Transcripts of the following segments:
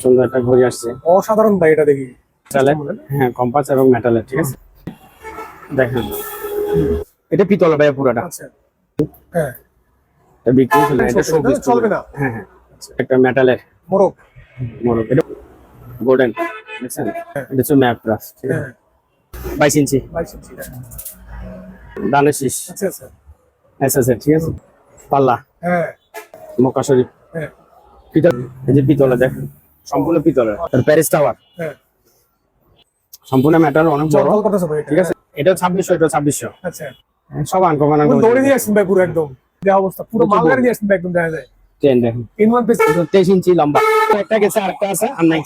সুন্দর একটা ঘড়ি আসছে। অসাধারণ ভাই এটা দেখি। হ্যাঁ কম্পাস এবং মেটালের ঠিক আছে? দেখেন। এটা পিতল ভাই পুরোটা। আচ্ছা। হ্যাঁ। এটা বিক্রি চলে এটা চলবে না, চলবে। না হ্যাঁ। হ্যাঁ একটা মেটালের মোরগ। মোড়ক এটা গোল্ডেন দেখছেন? এটা হচ্ছে ম্যাপ প্লাস ঠিক আছে? হ্যাঁ। বাইশ ইঞ্চি। বাইশ ইঞ্চি হ্যাঁ। দানের শীষ। আচ্ছা আচ্ছা। ঠিক আছে? পাল্লা। হ্যাঁ। মক্কা শরীফ। হ্যাঁ। পিতল এই যে পিতলে দেখেন। সম্পূর্ণ পিতলের আর প্যারিস টাওয়ার হ্যাঁ। সম্পূর্ণ মেটাল অনেক বড়। ঠিক আছে? এটা ছাব্বিশশো এটা ছাব্বিশশো। আচ্ছা। সব আনকমন দৌড়ে দিয়ে আসছেন ভাই পুরো একদম। যে অবস্থা পুরো মালগাড়ি দিয়ে আসছেন ভাই একদম দেখা যায়। ট্রেন দেখেন। ইন ওয়ান পিস তেইশ ইঞ্চি লম্বা। একটা গেছে আরেকটা আছে আর নাই।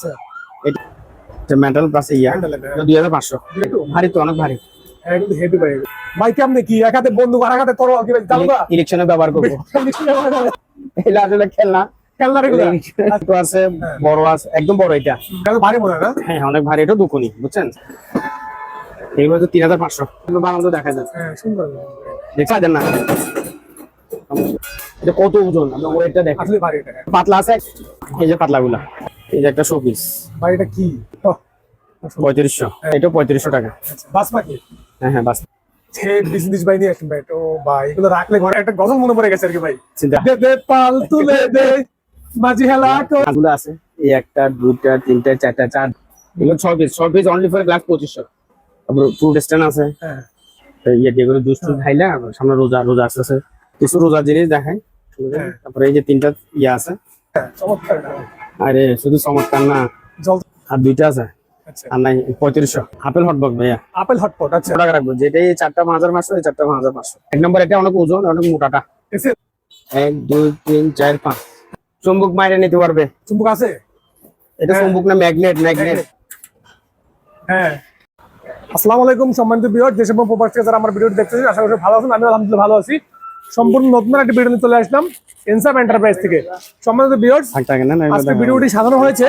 এটা মেটাল প্লাস ইয়া। Metal এর, হ্যাঁ। দুই হাজার পাঁচশো। ভারী তো অনেক ভারী। একদম হেভি ভাই। ভাই কেমনে কি? এক হাতে বন্দুক আর এক হাতে তরোয়াল কি ভাই? চালবা? ইলেকশনে ব্যবহার করব। এটা আসলে খেলনা। আছে বড় আছে একদম বড় এটা। ভারী মনে না? হ্যাঁ অনেক ভারী এটা দুকুনি বুঝছেন? এগুলো তো তিন হাজার পাঁচশো। বাংলা দেখা যায়। হ্যাঁ দেখা দেন না? এটা কত ওজন? আপনি ওয়েটটা দেখেন আসলে ভারী এটা। পাতলা আছে? এই যে পাতলা এই যে একটা শোপিস ভাই এটা কি? পঁয়ত্রিশশো। এটা পঁয়ত্রিশশো টাকা। আচ্ছা, বাসমাতি হ্যাঁ হ্যাঁ বাস ভাই। ভাই এগুলো রাখলে ঘরে একটা গজল মনে পড়ে গেছে আর কি ভাই। চিন্তা দে দে পাল তুলে দে। মাঝি হেলা কর। গুলো আছে। এই একটা দুটা তিনটা চারটা চার। এগুলো ছয় পিস ছয় পিস অনলি ফর গ্লাস পঁচিশশো। তারপর ফ্রুট স্ট্যান্ড আছে। হ্যাঁ। ইয়ে যেগুলো দুষ্টু খাইলে সামনে রোজা রোজা আসতেছে কিছু রোজা জিনিস দেখাই হ্যাঁ। তারপরে এই যে তিনটা ইয়ে আছে। হ্যাঁ। আরে শুধু চমৎকার না। আর দুইটা আছে। আচ্ছা। আর নাই পঁয়ত্রিশশো। আপেল হটবক ভাইয়া। আপেল হটপট আচ্ছা। টাকা রাখব। যেটা এই চারটা পাঁচ হাজার পাঁচশো চারটা পাঁচ হাজার পাঁচশো। এক নম্বর এটা অনেক ওজন অনেক মোটাটা এক দুই তিন চার পাঁচ। চুম্বক মাইরে নিতে পারবে। চুম্বক আছে? এটা হ্যাঁ। চুম্বক না ম্যাগনেট ম্যাগনেট। হ্যাঁ। আসসালামু আলাইকুম সম্মানিত বিয়র দেশ এবং প্রবাস থেকে যারা আমার ভিডিওটি দেখতেছেন আশা করি ভালো আছেন আমি আলহামদুলিল্লাহ ভালো আছি। সম্পূর্ণ নতুন একটা ভিডিও নিয়ে চলে আসলাম এনসাপ এন্টারপ্রাইজ থেকে। সম্মানিত না আজকে ভিডিওটি সাজানো হয়েছে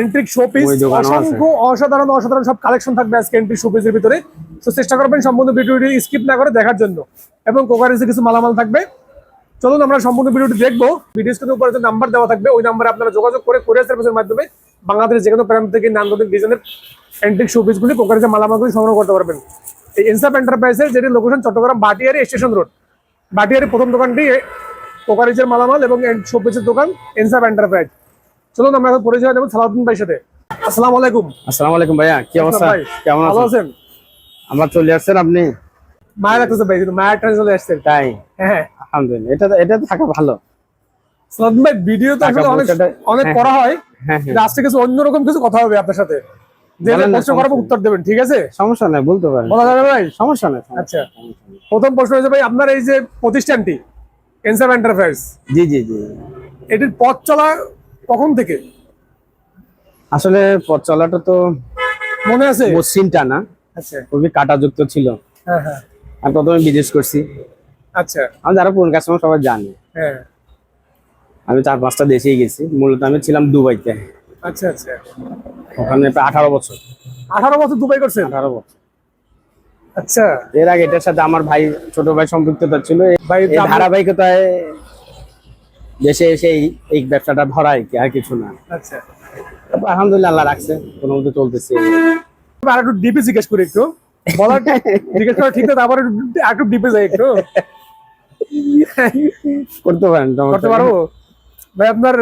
এন্ট্রিক শোপিস ওই দোকানও আছে। অসংখ্য অসাধারণ অসাধারণ সব কালেকশন থাকবে আজকে এন্ট্রিক শোপিসের ভিতরে। তো চেষ্টা করবেন সম্পূর্ণ ভিডিওটি স্কিপ না করে দেখার জন্য। এবং কোকারিজে কিছু মালামাল থাকবে। চলুন আমরা সম্পূর্ণ ভিডিওটি দেখব। ভিডিও স্ক্রিনের উপরে যে নাম্বার দেওয়া থাকবে ওই নাম্বারে আপনারা যোগাযোগ করে কোরিয়ার সার্ভিসের মাধ্যমে বাংলাদেশের যে কোনো প্রান্ত থেকে নান্দনিক ডিজাইনের এন্ট্রিক শোপিসগুলি কোকারিজে মালামালগুলি সংগ্রহ করতে পারবেন। এই এনসাপ এন্টারপ্রাইজের যেটি location Chattogram Bhatiari station road Bhatiari প্রথম দোকানটি কোকারিজের মালামাল এবং শোপিসের দোকান এনসাপ এন্টারপ্রাইজ চলুন আমরা এখন পরিচয় দেবো সালাউদ্দিন ভাইয়ের সাথে। আসসালামু আলাইকুম। আসসালামু আলাইকুম ভাইয়া কি অবস্থা? ভাই, কেমন ভালো আছেন? আমরা চলে আসছেন আপনি? মায়ের রাখতেছে ভাই ট্রেনে চলে আসছেন তাই? হ্যাঁ। আলহামদুলিল্লাহ এটা এটা থাকা ভালো। সালাউদ্দিন ভাই ভিডিও তো আসলে অনেক অনেক হ্যাঁ। করা হয় হ্যাঁ হ্যাঁ। আজকে কিছু অন্যরকম কিছু কথা হবে আপনার সাথে। প্রশ্ন করাবো উত্তর দেবেন ঠিক আছে? সমস্যা নাই বলতে পারেন। বলা যাবে ভাই? সমস্যা নাই আচ্ছা। প্রথম প্রশ্ন হয়েছে ভাই আপনার এই যে প্রতিষ্ঠানটি এনসাপ এন্টারপ্রাইজ জি জি জি। এটির পথ চলা কখন থেকে? আসলে পথ চলাটা তো মনে আছে? মসৃণটা না। আচ্ছা। খুবই কাটাযুক্ত ছিল। হ্যাঁ হ্যাঁ। আমি প্রথমে বিদেশ করছি। আচ্ছা। আমি যারা পুরনো কাস্টমার সবাই জানে। হ্যাঁ। আমি চার পাঁচটা দেশেই গেছি। মূলত আমি ছিলাম দুবাইতে। আচ্ছা আচ্ছা। ওখানে প্রায় আঠারো বছর। আঠারো বছর দুবাই করছেন? আঠারো বছর। আচ্ছা। এর আগে এটার সাথে আমার ভাই ছোট ভাই সম্পৃক্ততা ছিল। ধারাবাহিকতায় দেশে এসে এই- ব্যবসাটা ধরা আর কি আর কিছু না। আচ্ছা। তারপর আলহামদুলিল্লাহ আল্লাহ রাখছে। কোনো মতো চলতেছে। আর একটু ডিপে জিজ্ঞেস করি একটু। বলার জিজ্ঞেস করা ঠিক আছে তারপর একটু- একটু ডিপে যাই একটু। করতে পারেন করতে পারব? ভাই আপনার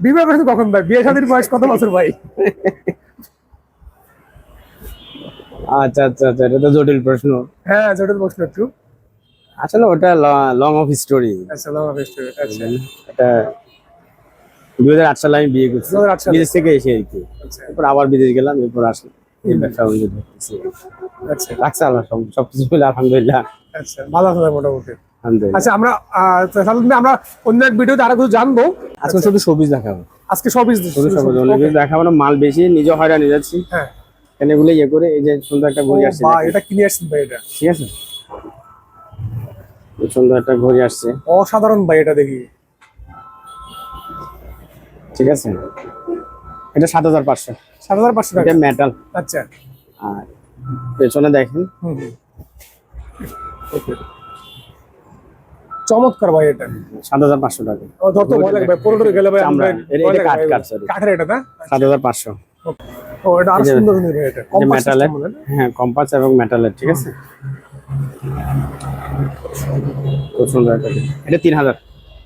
বিবাহ করেছেন কখন ভাই? বিয়ে শাদীর বয়স কত বছর ভাই? আচ্ছা আচ্ছা আচ্ছা এটা তো জটিল প্রশ্ন। হ্যাঁ জটিল প্রশ্ন একটু। আসলে ওটা লং অফ স্টোরি আচ্ছা লম্বা বেস্ট আচ্ছা। এটা দুই হাজার আট সালে আমি বিয়ে করছি। 2008 সালে? বিদেশ থেকে এসে আর কি। আচ্ছা। এরপর আবার বিদেশ গেলাম এরপর আসলাম। এই ব্যবসা বাণিজ্য আচ্ছা। রাখছে আল্লাহ সব সবকিছু মিলে আলহামদুলিল্লাহ। আচ্ছা ভালো আছে মোটামুটি। আচ্ছা আমরা তাহলে তুমি আমরা অন্য এক ভিডিওতে আরও কিছু জানব। আজকে শুধু সবুজ দেখাবো। আজকে সবুজ অনেক দেখাবো না মাল বেশি নিজে হয়রানি যাচ্ছি। হ্যাঁ। এগুলো ইয়ে করে এই যে সুন্দর একটা ঘড়ি আসছে। এটা কিনে আসছেন ভাই এটা। ঠিক আছে? এই সুন্দর একটা ঘড়ি আসছে। অসাধারণ ভাই এটা দেখি। ঠিক আছে? এটা সাত হাজার পাঁচশো। সাত হাজার পাঁচশো টাকা। এটা মেটাল আচ্ছা। আর পেছনে দেখেন। হুম হুম। চমৎকার ভাই এটা। সাত হাজার পাঁচশো টাকা। ধরতে ভয় লাগে ভাই পুরোটা গেলে ভাই। আমরা-। কাঠের এটা না? সাত হাজার পাঁচশো। ও এটা আরও সুন্দর সুন্দর এটা। কম্পাস মেটালের? হ্যাঁ কম্পাস এবং মেটালের ঠিক আছে? খুব সুন্দর এটা তিন হাজার।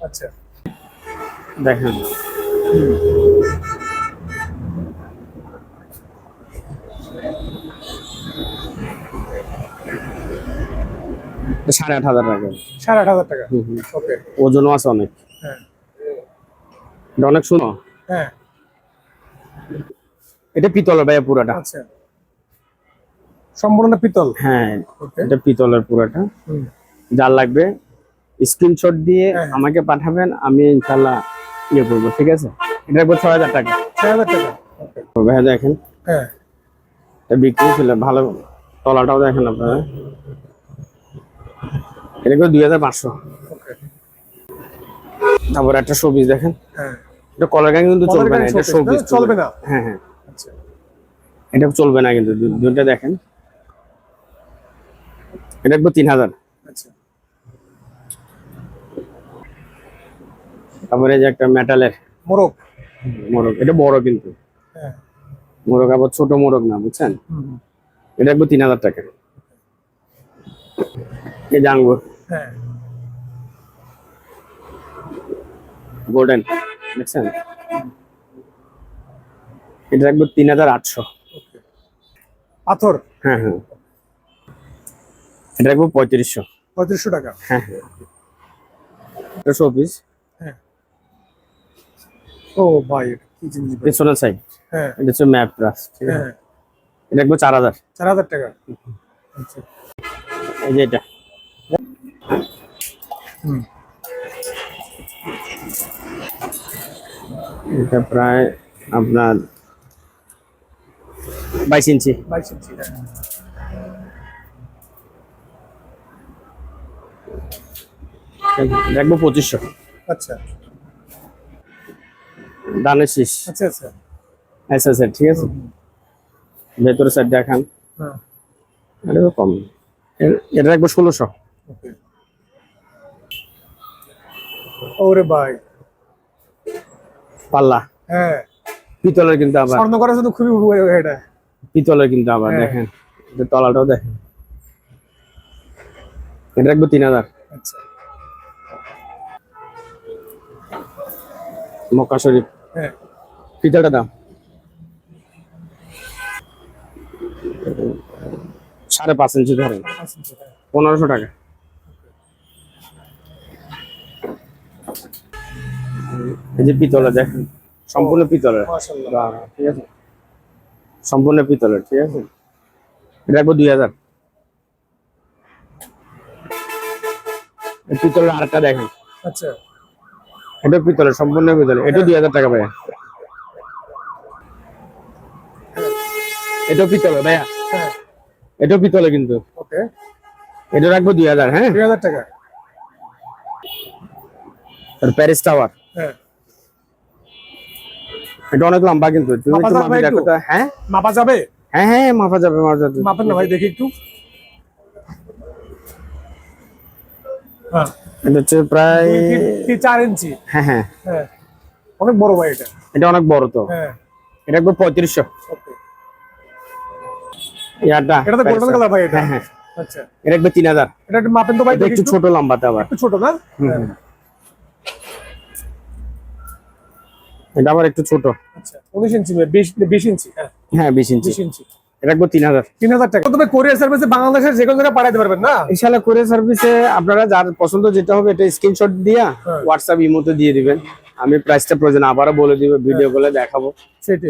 আচ্ছা। দেখেন। সাড়ে আট হাজার টাকা। সাড়ে আট হাজার টাকা। ওকে ওজনও আছে অনেক। হ্যাঁ। এটা অনেক শুনো হ্যাঁ। এটা পিতলের ভাইয়া পুরাটা। আচ্ছা। সম্পূর্ণ পিতল? হ্যাঁ এটা পিতলের পুরাটা। যার লাগবে স্ক্রিনশট দিয়ে হ্যাঁ। আমাকে পাঠাবেন আমি ইনশাল্লাহ ইয়ে করব ঠিক আছে? এটা একবার ছয় হাজার টাকা। ছয় হাজার টাকা। ভাইয়া দেখেন। হ্যাঁ। বিক্রি ছিল ভালো। তলাটাও দেখেন আপনারা। এটা করে দুই হাজার পাঁচশো। তারপর একটা সবিজ দেখেন। হ্যাঁ। এটা কলার গান কিন্তু চলবে না এটা না? চলবে। না? হ্যাঁ হ্যাঁ। আচ্ছা। এটা চলবে না কিন্তু দুইটা দেখেন। এটা একবার তিন হাজার। আচ্ছা। তারপরে যে একটা মেটালের মোরগ। মোরগ এটা বড় কিন্তু। হ্যাঁ। মোরগ আবার ছোট মোরগ না বুঝছেন? এটা একবার তিন হাজার টাকা। এই যে আঙ্গুর। হ্যাঁ। গোল্ডেন দেখছেন? এটা একবার তিন হাজার আটশো। ওকে পাথর? হ্যাঁ হ্যাঁ। এটা একবার পঁয়ত্রিশশো। পঁয়ত্রিশশো টাকা? হ্যাঁ হ্যাঁ। এটা শোপিস হ্যাঁ। ও ভাই কি জিনিস পেছনের সাইড হ্যাঁ। এটা হচ্ছে ম্যাপ প্লাস ঠিক আছে? হ্যাঁ। এটা একবার চার হাজার। চার হাজার টাকা। আচ্ছা এই যে এটা। এটা প্রায় আপনার বাইশ ইঞ্চি। বাইশ ইঞ্চি হ্যাঁ। একবার পঁচিশশো। আচ্ছা। দানের শীষ। আচ্ছা আচ্ছা। আচ্ছা স্যার ঠিক আছে। ভেতরের সাইড দেখান। হ্যাঁ। কম। এর- এটা একবার ষোলোশো। ওকে। ওরে ভাই। পাল্লা। হ্যাঁ। পিতলের কিন্তু আবার। স্বর্ণ জন্য খুবই উপকারী এটা। পিতলের কিন্তু আবার হ্যাঁ। দেখেন। এটা তলাটাও দেখেন। এটা একবার তিন হাজার। আচ্ছা। মক্কা শরীফ। হ্যাঁ। পিতলটা দাম সাড়ে পাঁচ ইঞ্চি ধরেন। হ্যাঁ। পনেরোশো টাকা। এই যে পিতলের দেখেন সম্পূর্ণ পিতলের। ঠিক আছে। সম্পূর্ণ পিতলের ঠিক আছে। এটা একবার দুই হাজার। পিতলের আরেকটা দেখেন। আচ্ছা। এটা পিতলের সম্পূর্ণ পিতলের। এটা দুই হাজার টাকা ভাইয়া। এটাও পিতলের ভাইয়া। হ্যাঁ। এটাও পিতলে কিন্তু। ওকে। এটা রাখব দুই হাজার হ্যাঁ? দুই হাজার টাকা। আর প্যারিস টাওয়ার। হ্যাঁ। এটা অনেক লম্বা কিন্তু তুমি মাপা একটু যাবে মাপি দেখো তো হ্যাঁ? মাপা যাবে? হ্যাঁ হ্যাঁ মাপা যাবে মাপা যাবে। মাপেন না ভাই দেখি একটু। হ্যাঁ। এটা হচ্ছে প্রায় দুই, তিন, তিন, চার ইঞ্চি। হ্যাঁ হ্যাঁ। হ্যাঁ। অনেক বড় ভাই এটা। এটা অনেক বড় তো। হ্যাঁ। এটা একবার পঁয়ত্রিশশো। ওকে। ইয়ারটা এটা তো গোল্ডেন কালার ভাই এটা। হ্যাঁ হ্যাঁ। আচ্ছা। এটা একবার তিন হাজার। এটা একটু মাপেন তো ভাই এটা দেখি একটু ছোট লম্বাতে আবার। একটু ছোট না? হুম, হ্যাঁ, এটা আবার একটু ছোট। আচ্ছা উনিশ ইঞ্চি ভাই, বিশ বিশ ইঞ্চি হ্যাঁ। হ্যাঁ বিশ ইঞ্চি। বিশ ইঞ্চি। এটা একবার তিন হাজার। তিন হাজার টাকা। তবে কোরিয়ার সার্ভিসে বাংলাদেশের যে কোনো জায়গায় পাঠাতে পারবেন না? ইনশাল্লাহ করে সার্ভিসে আপনারা যার পছন্দ যেটা হবে এটা স্ক্রিনশট দিয়া হ্যাঁ। হোয়াটসঅ্যাপ ইমোতে দিয়ে দিবেন। আমি প্রাইসটা প্রয়োজন আবারও বলে দিব ভিডিও হ্যাঁ। কলে দেখাবো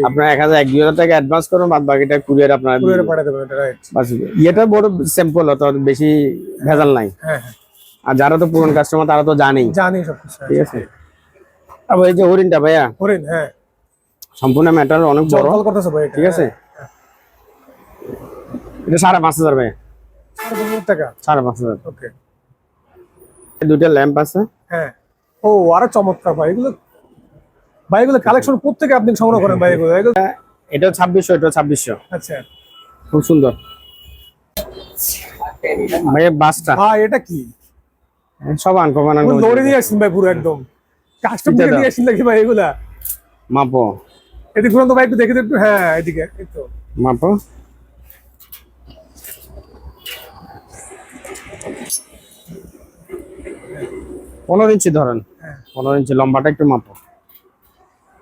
আপনার এক হাজার এক দুই হাজার টাকা অ্যাডভান্স করুন বাদ বাকিটা কুরিয়ার আপনার কুরিয়ারে ইয়েটা বড় সিম্পল অত বেশি ভেজাল নাই। হ্যাঁ হ্যাঁ। আর যারা তো পুরনো কাস্টমার তারা তো জানেই। জানি সব হ্যাঁ। ঠিক আছে? আবার এই যে হরিণটা ভাইয়া? করেন হ্যাঁ। সম্পূর্ণ ম্যাটার অনেক বড়। করতেছে ভাই ঠিক আছে? হ্যাঁ। এটা সাড়ে পাঁচ হাজার ভাইয়া। সাড়ে পাঁচ হাজার টাকা? সাড়ে পাঁচ হাজার। ওকে। দুইটা ল্যাম্প আছে। হ্যাঁ। ও আরও চমৎকার ভাই। এগুলো ভাই এগুলো কালেকশন কোথেকে আপনি সংগ্রহ করেন ভাই এগুলো। এটাও ছাব্বিশশো এটাও ছাব্বিশশো। আচ্ছা। খুব সুন্দর। ভাইয়া বাসটা। ভাই এটা কি? সব আনকমন। দৌড়ে নিয়ে আসছেন ভাই পুরো একদম। কাস্টম থেকে নিয়ে নাকি ভাই এগুলা? মাপো। এদিকে ঘুরন্ত ভাই একটু দেখে একটু হ্যাঁ এদিকে তো। মাপো। পনেরো ইঞ্চি ধরেন। হ্যাঁ। পনেরো ইঞ্চি লম্বাটা একটু মাপো।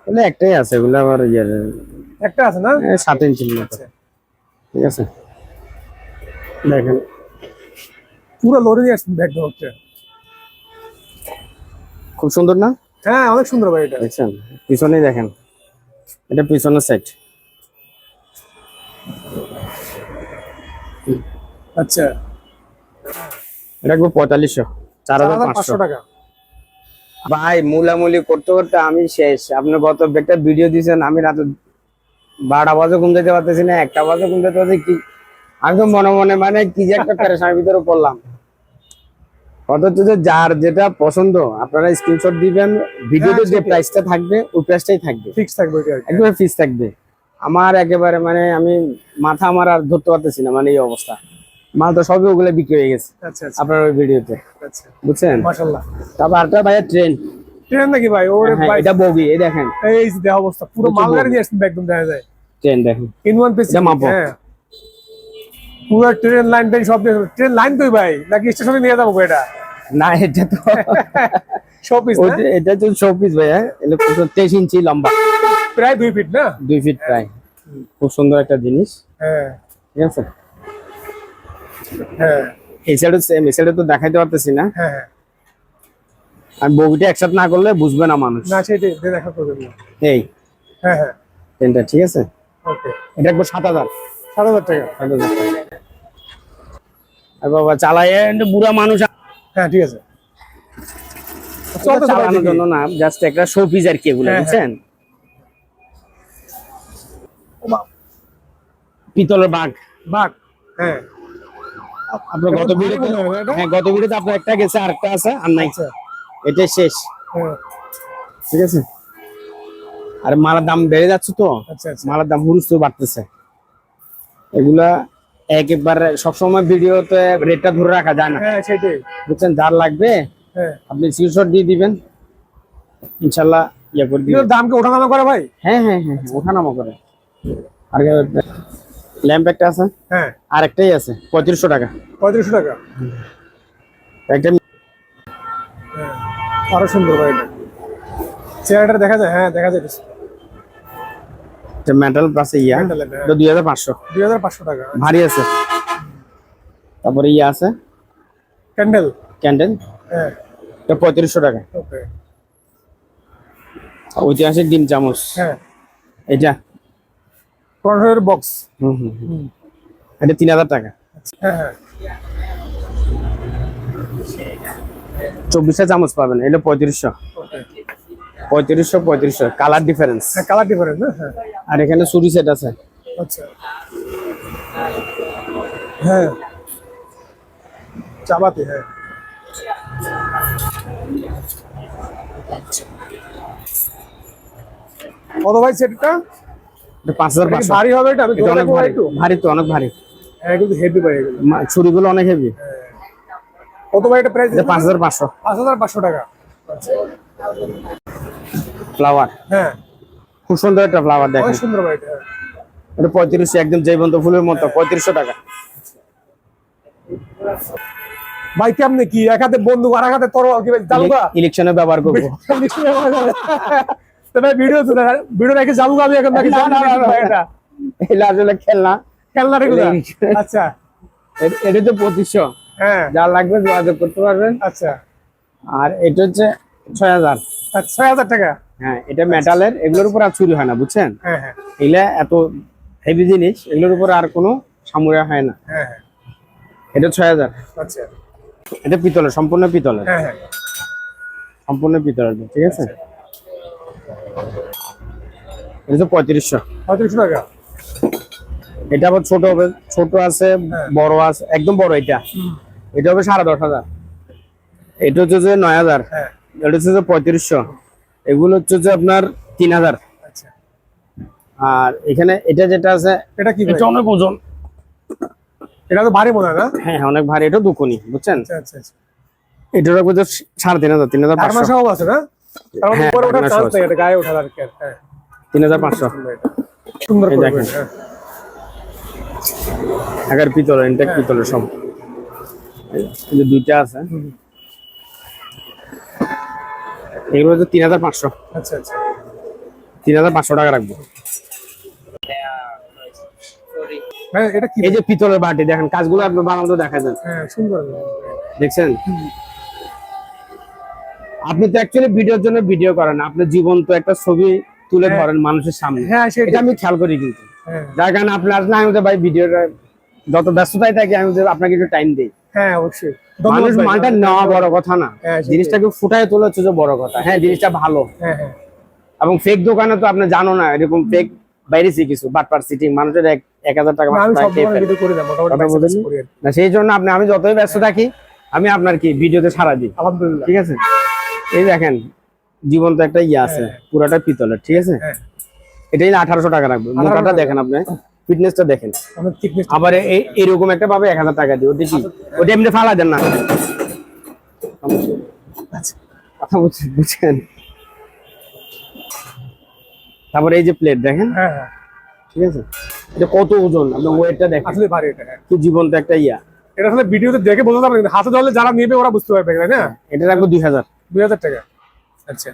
তাহলে একটাই আছে এগুলো আবার ইয়ে একটা আছে না? সাত ইঞ্চির মতো আচ্ছা। ঠিক আছে? দেখেন। পুরো লড়ে আসছেন একদম হচ্ছে। খুব সুন্দর না? হ্যাঁ অনেক সুন্দর ভাই এটা। দেখছেন? পিছনেই দেখেন। এটা পিছনের সাইড আচ্ছা। এটা একটু পঁয়তাল্লিশশো চার হাজার পাঁচশো। টাকা। ভাই মুলামুলি করতে করতে আমি শেষ। আপনি গত একটা ভিডিও দিয়েছেন আমি রাত বারোটা বাজে ঘুম যেতে পারতেছি না একটা বাজে ঘুম যেতে পারছি কি? আমি তো মনে মনে মানে কি যে একটা প্যারেশানের ভিতরে পড়লাম। অথচ যে যার যেটা পছন্দ আপনারা স্ক্রিনশট দিবেন ভিডিওতে যে প্রাইসটা থাকবে ওই প্রাইসটাই থাকবে। ফিক্স থাকবে ফিক্স থাকবে। আমার একেবারে মানে আমি মাথা আমার আর ধরতে পারতেছি না মানে এই অবস্থা। মাল তো সবই ওগুলো বিক্রি হয়ে গেছে আচ্ছা আচ্ছা। আপনার ওই ভিডিওতে। আচ্ছা। বুঝছেন? মাশাআল্লাহ। তারপর ভাইয়ের ট্রেন ট্রেন নাকি ভাই? ওরে হ্যাঁ, এটা বগি এই দেখেন। এই যে অবস্থা পুরো মাল গাড়ি। নিয়ে একদম দেখা যায়। ট্রেন দেখেন। In one piece. হ্যাঁ। পুরো ট্রেন লাইন টাইন সব ট্রেন লাইন তুই ভাই নাকি স্টেশনে নিয়ে যাব এটা? না এটা তো সব পিস ওইটা- এটা তো শোপিস ভাইয়া এটা তেইশ ইঞ্চি লম্বা। প্রায় দুই ফিট না? দুই ফিট প্রায়। খুব সুন্দর একটা জিনিস। হ্যাঁ। ঠিক আছে? হ্যাঁ। এই সাইডে সেম এই সাইডে তো দেখাইতে পারতেছি না। হ্যাঁ হ্যাঁ। আর বগিটা একসাথে না করলে বুঝবে না মানুষ। না সেটাই দেখা করবেন না এই। হ্যাঁ হ্যাঁ। ট্রেনটা ঠিক আছে? ওকে এটা একবার সাত হাজার। সাত হাজার টাকা। সাত হাজার টাকা। আর বাবা চালায় বুড়া মানুষ হ্যাঁ ঠিক আছে। চালানোর জন্য না জাস্ট একটা শোপিস আর কি এগুলো হ্যাঁ, বুঝছেন? পিতলের বাঘ। বাঘ হ্যাঁ। আপনার গত তো ভিডিওতে ভারী হয় হ্যাঁ গত ভিডিওতে আপনার একটা গেছে আরেকটা আছে আর নাই। আচ্ছা। এটাই শেষ। হ্যাঁ। ঠিক আছে? আর মালার দাম বেড়ে যাচ্ছে তো। আচ্ছা আচ্ছা। মালার দাম হুরুস তো বাড়তেছে। এগুলা একেবারে সবসময় ভিডিওতে রেটটা ধরে রাখা যায় না। হ্যাঁ সেটাই। বুঝছেন? যার লাগবে হ্যাঁ। আপনি স্ক্রিনশট দিয়ে দিবেন। ইনশাল্লাহ ইয়ে করে দিবেন। দাম কি ওঠানামা করে ভাই? হ্যাঁ হ্যাঁ হ্যাঁ হ্যাঁ, ওঠানামা করে। আর ল্যাম্প একটা আছে। হ্যাঁ। আর একটাই আছে পঁয়ত্রিশশো টাকা। পঁয়ত্রিশশো টাকা। একটা হ্যাঁ। আরও সুন্দর ভাই এটা। চেয়ারটা দেখা যায় হ্যাঁ দেখা যায় মেটাল প্লাস ইয়া। এটা দুই হাজার পাঁচশো। দুই হাজার পাঁচশো টাকা। ভারী আছে। তারপরে ইয়ে আছে। ক্যান্ডেল ক্যান্ডেল হ্যাঁ। এটা পঁয়ত্রিশশো টাকা। ওকে। ঐতিহাসিক ডিম চামচ। হ্যাঁ। এটা কর্নারের বক্স। হুম হুম। এটা তিন হাজার টাকা। হ্যাঁ হ্যাঁ। চব্বিশটা চামচ পাবেন। এটা পঁয়ত্রিশশো। ওকে। পঁয়ত্রিশশো পঁয়ত্রিশশো কালার ডিফারেন্স হ্যাঁ কালার ডিফারেন্ট না? হ্যাঁ। আর এখানে চুরি সেট আছে। আচ্ছা। হ্যাঁ। চাবাতে হ্যাঁ। কত ভাই সেটটা পাঁচ হাজার পাঁচশো। ভারী হবে এটা? অনেক ভারী। ভারী তো অনেক ভারী। হ্যাঁ কিন্তু হেভি ভাই ছুরিগুলো অনেক হেভি কত ভাই এটা প্রাইস পাঁচ হাজার পাঁচশো। পাঁচ হাজার পাঁচশো টাকা। আচ্ছা। ফ্লাওয়ার হ্যাঁ। খুব সুন্দর একটা ফ্লাওয়ার দেখেন। অনেক সুন্দর ভাই এটা হ্যাঁ। এটা পঁয়ত্রিশশো একদম জৈবন্ত ফুলের মতো পঁয়ত্রিশশো টাকা। ভাই কেমনে কি? এক হাতে বন্ধু আর এক হাতে তরোয়াল কি ভাই? জালুকা? ইলেকশনে ব্যবহার করব। তো ভাই ভিডিও ভিডিও রেখে জালুকা আমি এখন নাকি এটা এটা আসলে খেলনা। খেলনা রেগুলো এটা- আচ্ছা। এটা তো পঁচিশশো। হ্যাঁ। যা লাগবে যোগাযোগ করতে পারবেন। আচ্ছা। আর এটা হচ্ছে ছয় হাজার। আচ্ছা ছয় হাজার টাকা। হ্যাঁ এটা মেটালের এগুলোর উপর আর চুরি হয় না বুঝছেন? হ্যাঁ হ্যাঁ। এগুলা এত হেভি জিনিস এগুলোর উপর আর কোনো সামুরা হয় না। হ্যাঁ এটা ছয় হাজার। আচ্ছা। এটা পিতলের সম্পূর্ণ পিতলের। সম্পূর্ণ পিতলের ঠিক আছে? এটা হচ্ছে পঁয়ত্রিশশো। পঁয়ত্রিশশো টাকা। এটা আবার ছোট হবে ছোট আছে বড় আছে একদম বড় এটা। এটা হবে সাড়ে দশ হাজার। এটা হচ্ছে যে নয় হাজার। এটা হচ্ছে যে পঁয়ত্রিশশো। এগুলো হচ্ছে যে আপনার তিন হাজার। আচ্ছা। আর এখানে এটা যেটা আছে এটা কি? এটা অনেক ওজন। এটা তো ভারী মনে হয় না? হ্যাঁ হ্যাঁ, অনেক ভারী এটা দুকুনি বুঝছেন? আচ্ছা আচ্ছা এটা রাখব সাড়ে তিন হাজার তিন হাজার পাঁচশো। আছে না? কারণ হ্যাঁ, গায়ে আর কি হ্যাঁ। তিন হাজার পাঁচশো। সুন্দর দেখেন। এগার পিতলের ইনটেক পিতলের সব দুইটা আছে। এগুলো হচ্ছে তিন হাজার পাঁচশো। আচ্ছা আচ্ছা। তিন হাজার পাঁচশো টাকা রাখব। এই যে পিতলের বাটি দেখেন কাজগুলো আপনি বানাতে দেখা যায় হ্যাঁ সুন্দর। দেখছেন? আপনি তো অ্যাকচুয়ালি ভিডিওর জন্য ভিডিও করেন আপনি তো একটা ছবি তুলে হ্যাঁ। ধরেন মানুষের সামনে। হ্যাঁ সেটা আমি খেয়াল করি কিন্তু। হ্যাঁ। যার কারণে আপনার না আমি তো ভাই ভিডিওটা যত ব্যস্ততায় থাকি আমি আপনাকে একটু টাইম দিই। হ্যাঁ অবশ্যই। মানুষ মালটা নেওয়া বড় কথা না। হ্যাঁ, জিনিসটাকে ফুটায় তোলা হচ্ছে যে বড় কথা। হ্যাঁ জিনিসটা ভালো। হ্যাঁ হ্যাঁ। এবং ফেক দোকানে তো আপনি জানো না এরকম ফেক বাইরেছি কিছু বাটপার সিটিং মানুষের এক হাজার টাকা না, সেই জন্য আপনি আমি যতই ব্যস্ত থাকি আমি আপনার কি ভিডিওতে সারা দিই। আলহামদুলিল্লাহ। ঠিক আছে? এই দেখেন জীবন্ত একটা ইয়ে আছে পুরাটা পিতলের ঠিক আছে? এটাই আঠারোশো টাকা রাখবে। 1800 মোটাটা দেখেন আপনি। ফিটনেসটা দেখেন। আবার এই- এরকম একটা পাবে এক হাজার টাকা দিয়ে ওটা কি ওটা এমনি ফালা দেন না। আচ্ছা। কথা বুঝছেন তারপরে এই যে প্লেট দেখেন। হ্যাঁ হ্যাঁ। ঠিক আছে? এটা কত ওজন? আপনি ওয়েটটা দেখেন। আসলে ভারী এটা হ্যাঁ। কি জীবন্ত একটা ইয়া। এটা আসলে ভিডিওতে দেখে বোঝা যাবে কিন্তু হাতে ধরলে যারা নেবে ওরা বুঝতে পারবে তাই না? এটা রাখব দুই হাজার। দুই হাজার টাকা। আচ্ছা।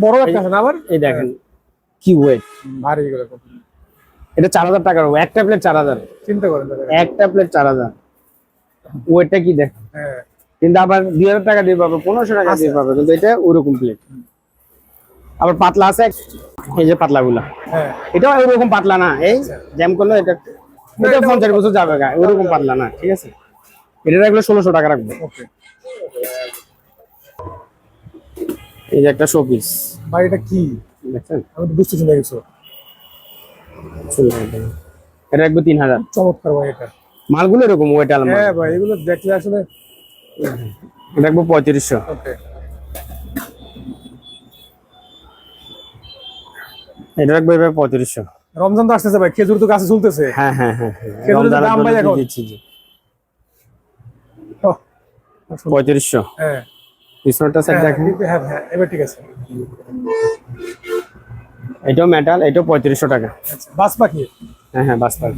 বড় একটা আছে না আবার? এই দেখেন কি ওয়েট ভারী এগুলো। এটা চার হাজার টাকার একটা প্লেট চার হাজার। চিন্তা করেন একটা প্লেট চার হাজার। ওয়েটটা কি দেখ হ্যাঁ। কিন্তু আবার দুই হাজার টাকা দিয়ে পাবে পনেরোশো টাকা দিয়ে পাবে কিন্তু এটা ওরকম প্লেট আবার পাতলা আছে এই যে পাতলা গুলা হ্যাঁ। এটাও ওরকম পাতলা না এই জ্যাম করলে এটা এটা পঞ্চাশ বছর যাবে গা ওরকম পাতলা না ঠিক আছে? এটা রাখলে ষোলোশো টাকা রাখব। এই যে একটা শোপিস ভাই এটা কি? দেখছেন? আমি তো বুঝতেছি না কিছু। এটা রাখব তিন হাজার। চমৎকার ভাই এটা। মালগুলো এরকম ওয়েট হ্যাঁ ভাই এগুলো দেখলে আসলে এটা রাখব পঁয়ত্রিশশো। ওকে। এটা রাখব এবার পঁয়ত্রিশশো। রমজান তো আসতেছে ভাই খেজুর তো গাছে ঝুলতেছে। হ্যাঁ হ্যাঁ হ্যাঁ হ্যাঁ। খেজুরের দাম ভাই এখন? পঁয়ত্রিশশো। হ্যাঁ। পিছনটা হ্যাঁ, দেখেন। হ্যাঁ হ্যাঁ এবার ঠিক আছে। এটাও মেটাল এটাও পঁয়ত্রিশশো টাকা। আচ্ছা বাস পাখি? হ্যাঁ হ্যাঁ বাস পার্ক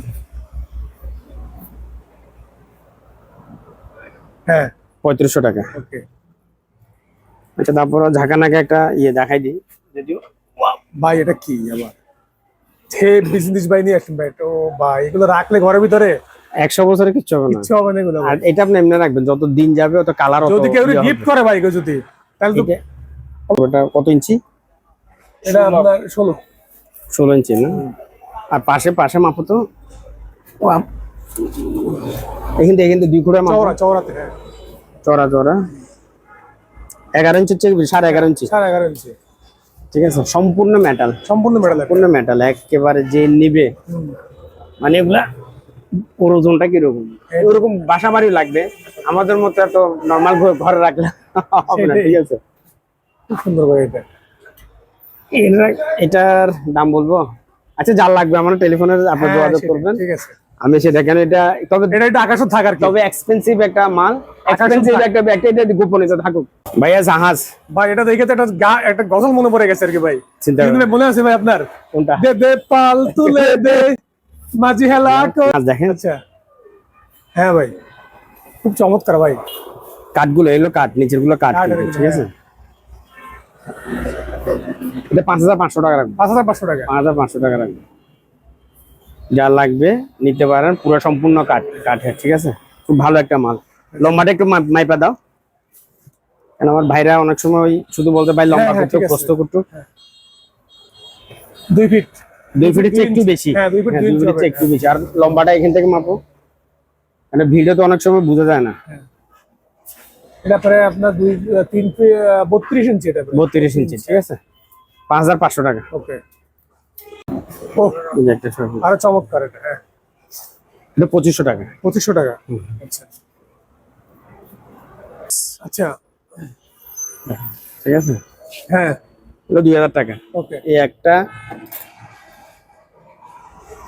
হ্যাঁ। পঁয়ত্রিশশো টাকা। ওকে। আচ্ছা তারপর ঝাঁকানাকে একটা ইয়ে দেখাই দিই। যদিও ভাই এটা কি আবার? থে বিজনেস ভাই নিয়ে আসেন ভাই তো ভাই এগুলো রাখলে ঘরের ভিতরে? একশো বছরে কিচ্ছু হবে না। কিচ্ছু হবে না এগুলো। আর এটা আপনি এমনি রাখবেন যত দিন যাবে অত কালার যদি কেউ গিফট করে ভাই যদি। তাহলে ওটা কত ইঞ্চি? এটা আপনার ষোলো। ষোলো ইঞ্চি না? আর পাশে পাশে মাপো তো? এখান থেকে দুই মাপো। চওড়া চওড়াতে হ্যাঁ। চড়া চড়া এগারো ইঞ্চির চেয়ে সাড়ে এগারো ইঞ্চি। সাড়ে এগারো ইঞ্চি। ঠিক আছে সম্পূর্ণ মেটাল সম্পূর্ণ মেডাল সম্পূর্ণ মেটাল একেবারে যে নিবে। মানে এগুলা ওর ওজনটা কীরকম ওরকম বাসা বাড়ি লাগবে। আমাদের মতো এত নর্মাল ঘরে রাখলে হবে না ঠিক আছে? খুব সুন্দর এটা এটা- এটার দাম বলব? আচ্ছা যার লাগবে আমার টেলিফোনে আপনি হ্যাঁ, যোগাযোগ করবেন। ঠিক আছে। আমি সেটা কেন এটা তবে এটা একটু আকাশ থাকার তবে এক্সপেন্সিভ একটা মাল। এক্সপেন্সিভ একটা একটা এটা গোপনীয়তা থাকুক। ভাইয়া জাহাজ। ভাই এটা দেখে তো একটা একটা গজল মনে পড়ে গেছে আর কি ভাই। চিন্তা মনে আছে ভাই আপনার? কোনটা? দে দে পাল তুলে দে মাঝি হেলা দেখেন। আচ্ছা। হ্যাঁ ভাই। খুব চমৎকার ভাই। কাঠগুলো এগুলো কাঠ নিচেরগুলো কাঠ ঠিক আছে? এটা পাঁচ হাজার পাঁচশো টাকা রাখব। পাঁচ হাজার পাঁচশো টাকা। পাঁচ হাজার পাঁচশো টাকা রাখব। যা লাগবে নিতে পারেন পুরো সম্পূর্ণ কাঠ কাঠের ঠিক আছে? খুব ভালো একটা মাল। লম্বাটা একটু মাইপা দাও। কেন আমার ভাইরা অনেক সময় শুধু বলতে ভাই লম্বা হ্যাঁ, করতে। প্রস্ত করতে। দুই ফিট। দুই একটু বেশি। হ্যাঁ, দুই ফিট হ্যাঁ, দুই ফিটের চেয়ে হবে। একটু বেশি। আর লম্বাটা এখান থেকে মাপো। মানে ভিডিও তো অনেক সময় বোঝা যায় না। এটা পরে আপনার দুই তিন বত্রিশ ইঞ্চি এটা বত্রিশ ইঞ্চি ঠিক আছে? পাঁচ হাজার পাঁচশো টাকা। ওকে। ও। আরও চমৎকার এটা হ্যাঁ। এটা পঁচিশশো টাকা। পঁচিশশো টাকা? আচ্ছা। আচ্ছা। ঠিক আছে? হ্যাঁ। এটা দুই হাজার টাকা। ওকে। এই একটা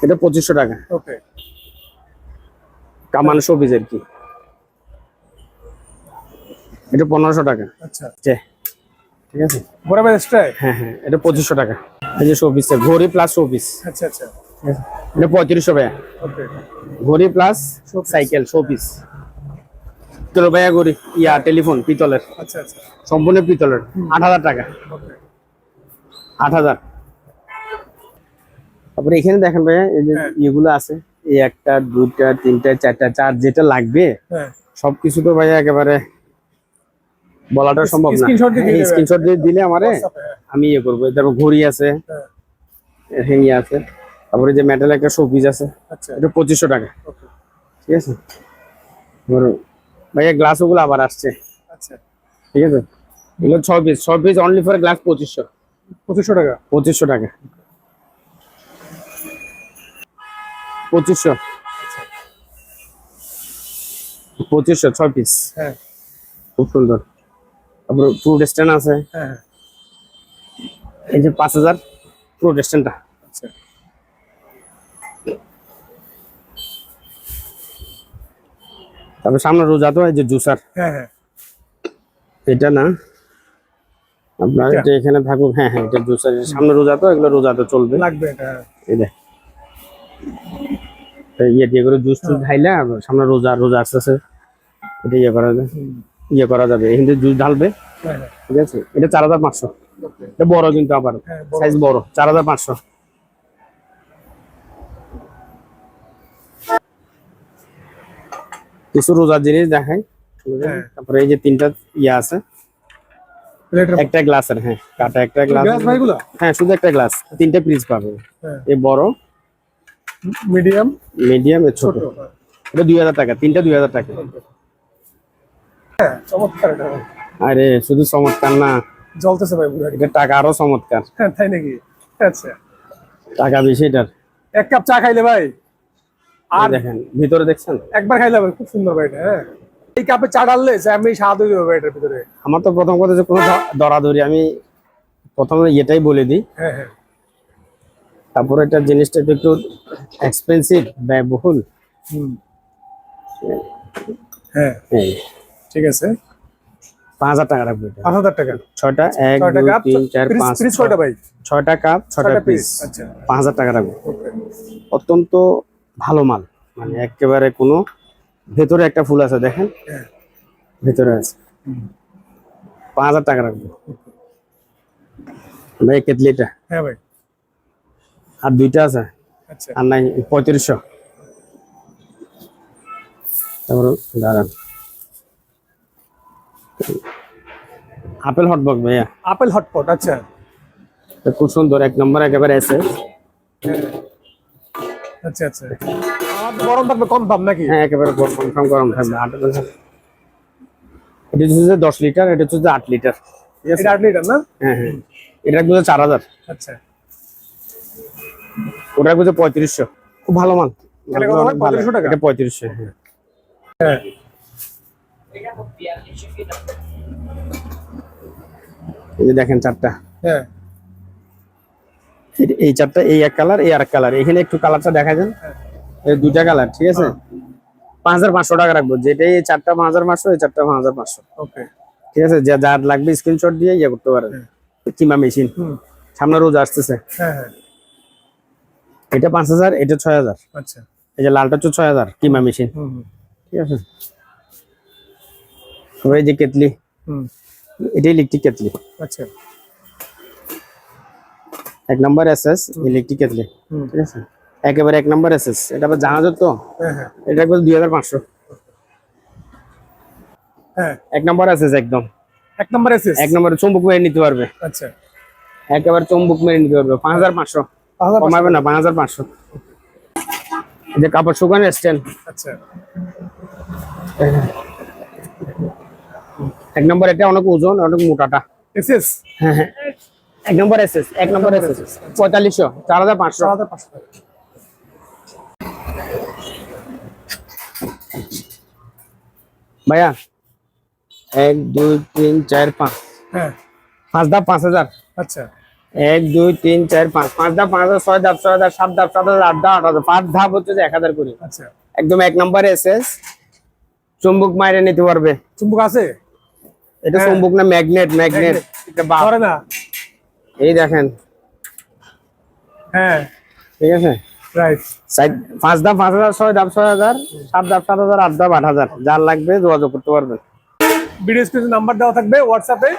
এটা পঁচিশশো টাকা। ওকে। কামান শোপিস আর কি। এটা পনেরোশো টাকা। আচ্ছা। ঠিক আছে? বরাবর হ্যাঁ হ্যাঁ এটা পঁচিশশো টাকা। এই যে শোপিস ঘড়ি প্লাস শোপিস আচ্ছা আচ্ছা। এটা পঁয়ত্রিশশো ভাইয়া। ওকে ঘড়ি প্লাস সাইকেল শোপিস চলো ভাইয়া ঘড়ি ইয়া টেলিফোন পিতলের। আচ্ছা আচ্ছা। সম্পূর্ণ পিতলের। আট হাজার টাকা। ওকে আট হাজার। তারপরে এখানে দেখেন ভাইয়া এই যে হ্যাঁ। ইয়েগুলো আছে এই একটা দুটা তিনটা চারটা চার যেটা লাগবে হ্যাঁ। সবকিছু তো ভাইয়া একেবারে বলাটা সম্ভব না। স্ক্রিনশট দিয়ে দিলে আমারে। আমি ইয়ে করব। তারপর ঘড়ি আছে হ্যাঁ। হ্যাঙ্গি আছে তারপরে যে মেটাল একটা শোপিস আছে আচ্ছা। এটা পঁচিশশো টাকা। ঠিক আছে? ভাইয়া গ্লাস ওগুলো আবার আসছে। আচ্ছা। ঠিক আছে? এগুলো ছ পিস ছ পিস অনলি ফর গ্লাস পঁচিশশো। পঁচিশশো টাকা? পঁচিশশো টাকা। পঁচিশশো। পঁচিশশো ছ পিস হ্যাঁ। খুব সুন্দর। তারপর ফ্রুট স্ট্যান্ড আছে। হ্যাঁ। হ্যাঁ এই যে পাঁচ হাজার ফ্রুট স্ট্যান্ডটা আচ্ছা। তারপর সামনে রোজা তো এই যে জুসার হ্যাঁ হ্যাঁ। এটা না আপনার এটা? এখানে থাকুক হ্যাঁ হ্যাঁ এটা জুসার সামনে রোজা তো এগুলো রোজা তো চলবে। লাগবে এটা। হ্যাঁ এই দেখ ইয়ে দিয়ে করে জুস টুস ঢাইলে আর সামনে রোজা রোজা আসতে আসতে এটা ইয়ে করা যায়। ইয়ে করা যাবে এখান থেকে জুস ঢালবে হ্যাঁ হ্যাঁ। ঠিক আছে? এটা চার হাজার পাঁচশো। এটা বড় কিন্তু আবার হ্যাঁ, সাইজ বড় চার হাজার পাঁচশো। কিছু রোজার জিনিস দেখাই। তারপরে এই যে তিনটা ইয়ে আছে। একটা গ্লাসের হ্যাঁ কাটা একটা গ্লাস। হ্যাঁ শুধু একটা গ্লাস তিনটা পিস পাবে। এই বড় মিডিয়াম? মিডিয়াম এ ছোট। এটা দুই হাজার টাকা তিনটা দুই হাজার টাকা। চমৎকার এটা। আরে শুধু চমৎকার না জ্বলতেছে ভাই এটা টাকা আরও চমৎকার। হ্যাঁ তাই নাকি? আচ্ছা টাকা বেশি এটার। এক কাপ চা খাইলে ভাই। আর দেখেন ভিতরে দেখছেন? একবার খাইলে ভাই খুব সুন্দর ভাই এটা হ্যাঁ। এই কাপে চা ডাললে আমি স্বাদ হয়ে যাবে এটার ভিতরে। আমার তো প্রথম কথা যে কোনো ধ- দরাদরি আমি প্রথমে এটাই বলে দিই। হ্যাঁ হ্যাঁ। তারপরে এটা জিনিসটা একটু এক্সপেন্সিভ ব্যয়বহুল। হুম। হ্যাঁ। ঠিক আছে? পাঁচ হাজার টাকা রাখব পাঁচ হাজার টাকা। ছয়টা এক ছয়টা দুই তিন চার পিস পাঁচ পিস ভাই। ছয়টা কাপ ছয়টা পিস পাঁচ হাজার টাকা রাখব। অত্যন্ত ভালো মাল। মানে একেবারে কোনো ভেতরে একটা ফুল আছে দেখেন? ভেতরে আছে। পাঁচ হাজার টাকা রাখব। ভাই কেতলিটা হ্যাঁ ভাই। আর দুইটা আছে। আচ্ছা। আর নাই পঁয়ত্রিশশো। তারপর দাঁড়ান। আপেল হটবক ভাইয়া। আপেল হটপট আচ্ছা। খুব সুন্দর এক নম্বর একেবারে আছে। আচ্ছা আচ্ছা। আর গরম থাকবে কম দাম নাকি? হ্যাঁ একেবারে কনফার্ম গরম থাকবে আট এটা হচ্ছে দশ লিটার এটা হচ্ছে আট লিটার। এটা আট লিটার না? হ্যাঁ হ্যাঁ। এটা যে চার হাজার। আচ্ছা। ওটা যে পঁয়ত্রিশশো। খুব ভালো ভালো। 3500 টাকা? এটা পঁয়ত্রিশশো হ্যাঁ। হ্যাঁ। এই দেখেন চারটা। হ্যাঁ। এই- চারটা এই এক কালার এই আর কালার। এখানে একটু কালারটা দেখা যান। এই দুইটা কালার ঠিক আছে? পাঁচ হাজার পাঁচশো টাকা রাখব। যেটাই এই চারটা পাঁচ হাজার পাঁচশো এই চারটা পাঁচ হাজার পাঁচশো। ওকে। ঠিক আছে? যা যার লাগবে স্ক্রিনশট দিয়ে ইয়ে করতে পারেন। কিমা মেশিন সামনে রোজ আসতেছে। হ্যাঁ হ্যাঁ। এটা পাঁচ হাজার এটা ছয় হাজার। আচ্ছা। এই যে লালটা হচ্ছে ছয় হাজার কিমা মেশিন ঠিক আছে? তারপরে যে কেতলি হুম। এটাই ইলেকট্রিক কেতলি আচ্ছা। এক নম্বর এস এস ইলেকট্রিক কেতলি হুম। ঠিক আছে? একেবারে এক নম্বর এস এস এটা আবার জাহাজের তো? হ্যাঁ হ্যাঁ। এটা একবার দুই হাজার পাঁচশো। হ্যাঁ। এক নম্বর এস এস একদম। এক নম্বর এসএস এক নম্বরে চুম্বক মেরে নিতে পারবে। আচ্ছা। একেবারে চুম্বক মেরে নিতে পারবে। পাঁচ হাজার পাঁচশো। কমাবে না পাঁচ হাজার পাঁচশো। যে কাপড় শুকানোর স্ট্যান্ড আচ্ছা। এক নম্বর এটা অনেক ওজন অনেক মোটাটা। এসএস হ্যাঁ হ্যাঁ। এক নম্বর এস এস এক নম্বর এস এস পঁয়তাল্লিশশো চার হাজার পাঁচশো। হাজার পাঁচশো। ভাইয়া এক দুই তিন চার পাঁচ। হ্যাঁ। পাঁচ ধাপ পাঁচ হাজার। আচ্ছা। এক দুই তিন চার পাঁচ। পাঁচ ধাপ পাঁচ হাজার ছয় ধাপ ছয় হাজার সাত ধাপ সাত হাজার আট ধাপ আট হাজার। পাঁচ ধাপ হচ্ছে এক হাজার করে। আচ্ছা। একদম এক নম্বর এস এস চুম্বক মাইরে নিতে পারবে। চুম্বক আছে? এটা হ্যাঁ। চুম্বক না ম্যাগনেট ম্যাগনেট এটা। ধরে না। এই দেখেন। হ্যাঁ। ঠিক আছে? রাইট সাইড- পাঁচ ধাপ পাঁচ হাজার ছয় ধাপ ছয় হাজার সাত ধাপ সাত হাজার আট ধাপ আট হাজার। যার লাগবে যোগাযোগ করতে পারবেন। ভিডিও স্ক্রিনে নাম্বার দেওয়া থাকবে হোয়াটসঅ্যাপে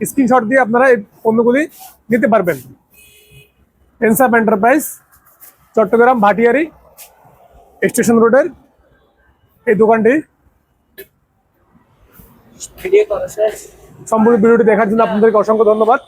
স্ক্রিনশট দিয়ে আপনারা এই পণ্যগুলি নিতে পারবেন। এনসাপ এন্টারপ্রাইজ চট্টগ্রাম ভাটিয়ারি স্টেশন রোডের এই দোকানটি। সম্পূর্ণ ভিডিওটি দেখার জন্য আপনাদেরকে অসংখ্য ধন্যবাদ।